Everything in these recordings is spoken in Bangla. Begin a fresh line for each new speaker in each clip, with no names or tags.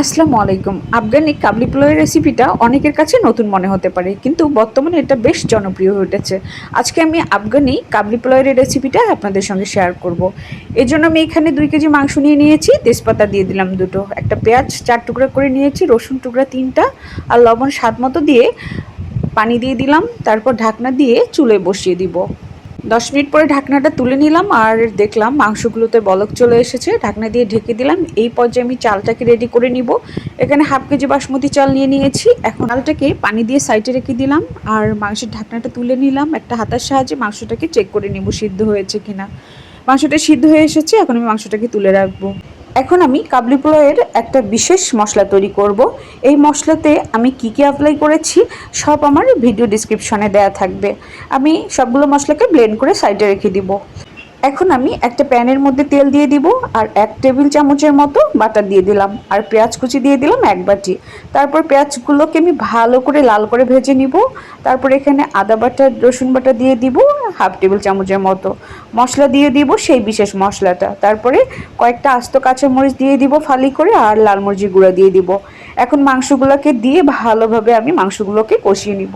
আসসালামু আলাইকুম। আফগানি কাবলি পোলাওয়ের রেসিপিটা অনেকের কাছে নতুন মনে হতে পারে, কিন্তু বর্তমানে এটা বেশ জনপ্রিয় হয়ে উঠেছে। আজকে আমি আফগানি কাবলি পোলাওয়ের রেসিপিটা আপনাদের সঙ্গে শেয়ার করব। এর জন্য আমি এখানে দুই কেজি মাংস নিয়ে নিয়েছি, তেজপাতা দিয়ে দিলাম দুটো। একটা পেঁয়াজ চার টুকরা করে নিয়েছি, রসুন টুকরা তিনটা, আর লবণ স্বাদ মতো দিয়ে পানি দিয়ে দিলাম, তারপর ঢাকনা দিয়ে চুলে বসিয়ে দিব। দশ মিনিট পরে ঢাকনাটা তুলে নিলাম আর দেখলাম মাংসগুলোতে বলক চলে এসেছে। ঢাকনা দিয়ে ঢেকে দিলাম। এই পর্যায়ে আমি চালটাকে রেডি করে নিব। এখানে হাফ কেজি বাসমতি চাল নিয়ে নিয়েছি। এখন চালটাকে পানি দিয়ে সাইডে রেখে দিলাম আর মাংসের ঢাকনাটা তুলে নিলাম। একটা হাতার সাহায্যে মাংসটাকে চেক করে নিব সিদ্ধ হয়েছে কিনা। মাংসটা সিদ্ধ হয়ে এসেছে। এখন আমি মাংসটাকে তুলে রাখব। এখন আমি কাবলি পোলাওয়ের একটা বিশেষ মশলা তৈরি করব। এই মশলাতে আমি কি কি অ্যাপ্লাই করেছি, সব আমার ভিডিও ডিসক্রিপশনে দেয়া থাকবে। আমি সবগুলো মশলাকে ব্লেন্ড করে সাইডে রেখে দিব। এখন আমি একটা প্যানের মধ্যে তেল দিয়ে দিব আর এক টেবিল চামচের মতো বাটার দিয়ে দিলাম আর পেঁয়াজ কুচি দিয়ে দিলাম এক বাটি। তারপর পেঁয়াজগুলোকে আমি ভালো করে লাল করে ভেজে নিব। তারপর এখানে আদা বাটা, রসুন বাটা দিয়ে দিব হাফ টেবিল চামচের মতো। মশলা দিয়ে দিব সেই বিশেষ মশলাটা। তারপরে কয়েকটা আস্ত কাঁচামরিচ দিয়ে দিব ফালি করে আর লাল মরিচের গুঁড়া দিয়ে দিব। এখন মাংসগুলোকে দিয়ে ভালোভাবে আমি মাংসগুলোকে কষিয়ে নিব।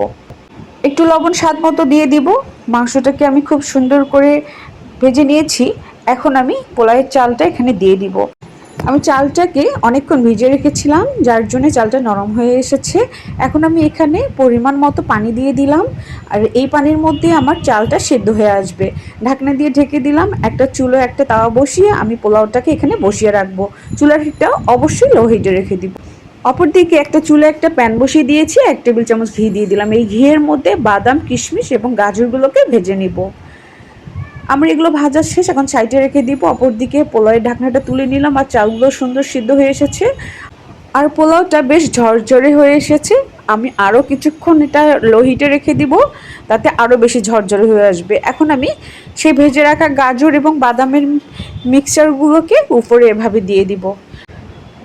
একটু লবণ স্বাদ মতো দিয়ে দিব। মাংসটাকে আমি খুব সুন্দর করে ভেজে নিয়েছি। এখন আমি পোলাওয়ের চালটা এখানে দিয়ে দিব। আমি চালটাকে অনেকক্ষণ ভিজে রেখেছিলাম, যার জন্য চালটা নরম হয়ে এসেছে। এখন আমি এখানে পরিমাণ মতো পানি দিয়ে দিলাম, আর এই পানির মধ্যে আমার চালটা সেদ্ধ হয়ে আসবে। ঢাকনা দিয়ে ঢেকে দিলাম, একটা চুলো, একটা তাওয়া বসিয়ে আমি পোলাওটাকে এখানে বসিয়ে রাখব। চুলার অবশ্যই লো হিটে রেখে দিব। অপরদিকে একটা চুলে একটা প্যান বসিয়ে দিয়েছি, এক টেবিল চামচ ঘি দিয়ে দিলাম। এই ঘিয়ের মধ্যে বাদাম, কিশমিশ এবং গাজরগুলোকে ভেজে নিব। আমরা এগুলো ভাজা শেষ, এখন সাইডে রেখে দিব। অপরদিকে পোলাওয়ের ঢাকনাটা তুলে নিলাম আর চালগুলো সুন্দর সিদ্ধ হয়ে এসেছে। আর পোলাওটা বেশ ঝরঝরে হয়ে এসেছে। আমি আরও কিছুক্ষণ এটা লো হিটে রেখে দিব, তাতে আরও বেশি ঝরঝরে হয়ে আসবে। এখন আমি সেই ভেজে রাখা গাজর এবং বাদামের মিক্সচারগুলোকে উপরে এভাবে দিয়ে দিব।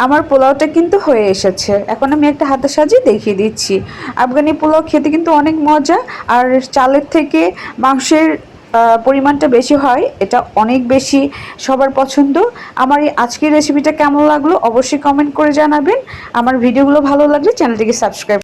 আমার পোলাওটা কিন্তু হয়ে এসেছে। এখন আমি একটা হাতে সাজিয়ে দেখিয়ে দিচ্ছি। আফগানি পোলাও খেতে কিন্তু অনেক মজা। আর চালের থেকে মাংসের পরিমাণটা বেশি হয়, এটা অনেক বেশি সবার পছন্দ। আমার এই আজকের রেসিপিটা কেমন লাগল অবশ্যই কমেন্ট করে জানাবেন। আমার ভিডিওগুলো ভালো লাগলে চ্যানেলটিকে সাবস্ক্রাইব